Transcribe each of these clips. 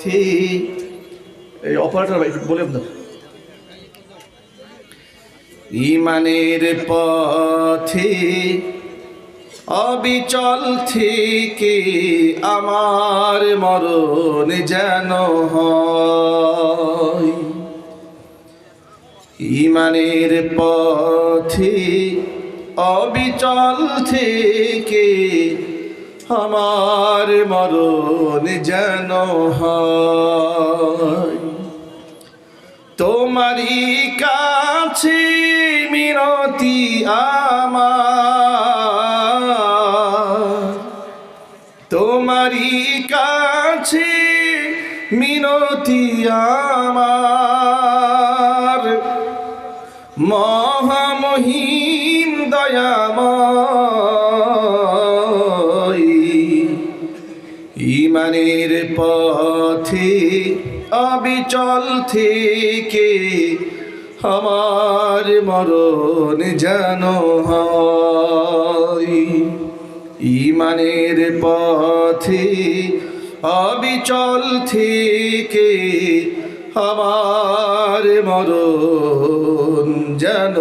থি এই অপারেটর ভাই বলে আপনার ইমানের পথে অবিচল থেকে আমার মরণ যেন হয়। ইমানের পথে অবিচল থেকে আমার মরণ যেন তোমারই কাছে মিনতি আমার। তোমারই কাছে মিনতি আমার। মহামহিম দয়াময় ইমানের পথে অবিচল থেকে আমার মরণ যেন হয়। ইমানের পথে অবিচল থেকে আমার মরণ যেন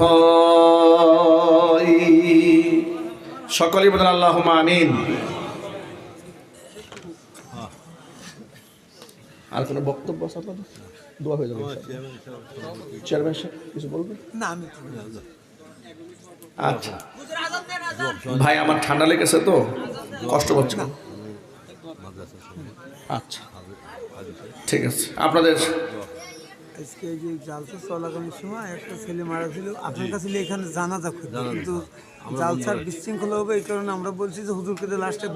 হয়। সকলেই বলেন আল্লাহ আমিন। আর কোনো বক্তব্য আছে আপনাদের? দোয়া হয়ে যাবে চেয়ারম্যান সাহেব কিছু বলবেন? না আমি আচ্ছা। ভাই আমার ঠান্ডা লেগেছে তো? কষ্ট হচ্ছে আচ্ছা। ঠিক আছে। আপনাদের? আজকে এই যে জালসা চলাকালীন সময় একটা ছেলে মারা ছিল আপনার কাছে এখানে জানাজা খুঁজছে কিন্তু জালসার বিশৃঙ্খলা হবে এই কারণে আমরা বলছি যে হুজুরকে লাস্টে